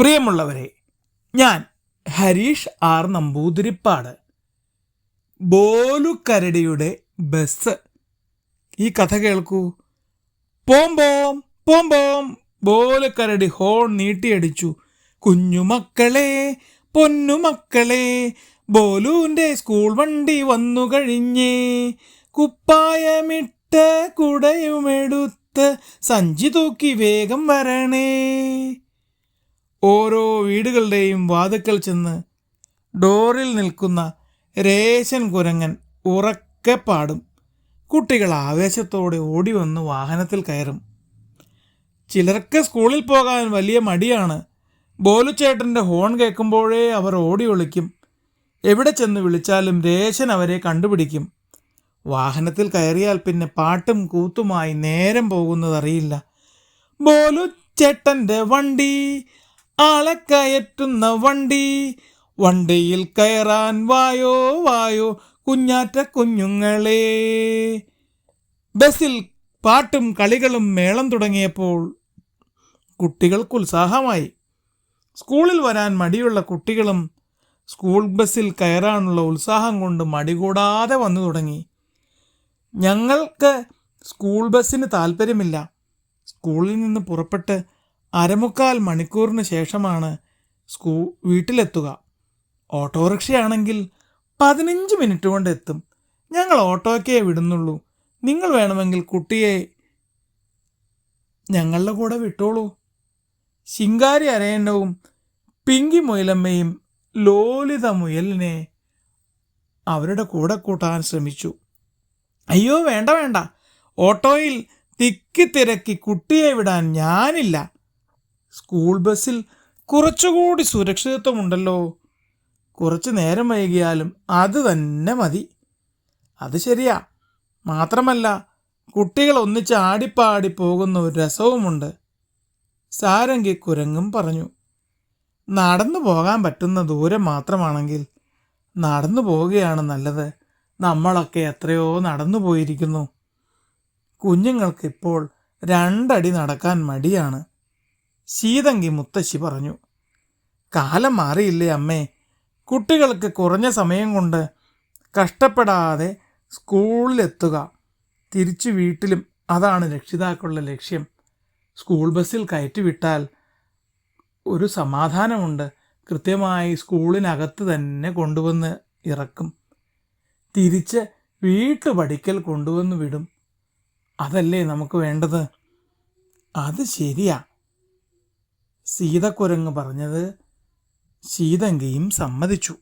പ്രിയമുള്ളവരെ ഞാൻ ഹരീഷ് ആർ നമ്പൂതിരിപ്പാട്. ബോലുക്കരടിയുടെ ബസ്. ഈ കഥ കേൾക്കൂ. പോം പോം പോം പോം ബോലുക്കരടി ഹോൺ നീട്ടിയടിച്ചു. കുഞ്ഞുമക്കളെ പൊന്നുമക്കളെ ബോലുവിന്റെ സ്കൂൾ വണ്ടി വന്നു കഴിഞ്ഞേ. കുപ്പായമിട്ട് കുടയുമെടുത്ത് സഞ്ചി തൂക്കി വേഗം വരണേ. ഓരോ വീടുകളുടെയും വാതുക്കൽ ചെന്ന് ഡോറിൽ നിൽക്കുന്ന രേശൻ കുരങ്ങൻ ഉറക്കെ പാടും. കുട്ടികൾ ആവേശത്തോടെ ഓടി വന്ന് വാഹനത്തിൽ കയറും. ചിലർക്ക് സ്കൂളിൽ പോകാൻ വലിയ മടിയാണ്. ബോലുച്ചേട്ടന്റെ ഹോൺ കേൾക്കുമ്പോഴേ അവർ ഓടി ഒളിക്കും. എവിടെ ചെന്ന് വിളിച്ചാലും രേശൻ അവരെ കണ്ടുപിടിക്കും. വാഹനത്തിൽ കയറിയാൽ പിന്നെ പാട്ടും കൂത്തുമായി നേരം പോകുന്നതറിയില്ല. ബോലു ചേട്ടന്റെ വണ്ടി ആളെ കയറ്റുന്ന വണ്ടി. വണ്ടിയിൽ കയറാൻ വായോ വായോ കുഞ്ഞാറ്റ കുഞ്ഞുങ്ങളെ. ബസ്സിൽ പാട്ടും കളികളും മേളം തുടങ്ങിയപ്പോൾ കുട്ടികൾക്ക് ഉത്സാഹമായി. സ്കൂളിൽ വരാൻ മടിയുള്ള കുട്ടികളും സ്കൂൾ ബസ്സിൽ കയറാനുള്ള ഉത്സാഹം കൊണ്ട് മടി കൂടാതെ വന്നു തുടങ്ങി. ഞങ്ങൾക്ക് സ്കൂൾ ബസ്സിന് താല്പര്യമില്ല സ്കൂളിൽ നിന്ന് പുറപ്പെട്ട് അരമുക്കാൽ മണിക്കൂറിന് ശേഷമാണ് സ്കൂ വീട്ടിലെത്തുക. ഓട്ടോറിക്ഷയാണെങ്കിൽ പതിനഞ്ച് മിനിറ്റ് കൊണ്ട് എത്തും ഞങ്ങൾ ഓട്ടോയ്ക്കേ വിടുന്നുള്ളൂ. നിങ്ങൾ വേണമെങ്കിൽ കുട്ടിയെ ഞങ്ങളുടെ കൂടെ വിട്ടോളൂ. ശിങ്കാരി അരയന്നവും പിങ്കി മുയലമ്മയും ലോലിത മുയലിനെ അവരുടെ കൂടെ കൂട്ടാൻ ശ്രമിച്ചു. അയ്യോ വേണ്ട വേണ്ട. ഓട്ടോയിൽ തിക്കി തിരക്കി കുട്ടിയെ വിടാൻ ഞാനില്ല. സ്കൂൾ ബസ്സിൽ കുറച്ചുകൂടി സുരക്ഷിതത്വമുണ്ടല്ലോ. കുറച്ച് നേരം വൈകിയാലും അത് തന്നെ മതി. അത് ശരിയാ. മാത്രമല്ല കുട്ടികൾ ഒന്നിച്ച് ആടിപ്പാടി പോകുന്ന ഒരു രസവുമുണ്ട്. സാരംഗി കുരങ്ങും പറഞ്ഞു നടന്നു പോകാൻ പറ്റുന്ന ദൂരം മാത്രമാണെങ്കിൽ നടന്നു പോവുകയാണ് നല്ലത്. നമ്മളൊക്കെ എത്രയോ നടന്നു പോയിരിക്കുന്നു. കുഞ്ഞുങ്ങൾക്കിപ്പോൾ രണ്ടടി നടക്കാൻ മടിയാണ്. ശീതങ്കി മുത്തശ്ശി പറഞ്ഞു കാലം മാറിയില്ലേ അമ്മേ. കുട്ടികൾക്ക് കുറഞ്ഞ സമയം കൊണ്ട് കഷ്ടപ്പെടാതെ സ്കൂളിലെത്തുക. തിരിച്ചു വീട്ടിലും അതാണ് രക്ഷിതാക്കളുടെ ലക്ഷ്യം. സ്കൂൾ ബസ്സിൽ കയറ്റിവിട്ടാൽ ഒരു സമാധാനമുണ്ട്. കൃത്യമായി സ്കൂളിനകത്ത് തന്നെ കൊണ്ടുവന്ന് ഇറക്കും. തിരിച്ച് വീട്ടുപടിക്കൽ കൊണ്ടുവന്ന് വിടും. അതല്ലേ നമുക്ക് വേണ്ടത്? അത് ശരിയാ. സീതക്കുരങ്ങ് പറഞ്ഞത് ശീതങ്കയും സമ്മതിച്ചു.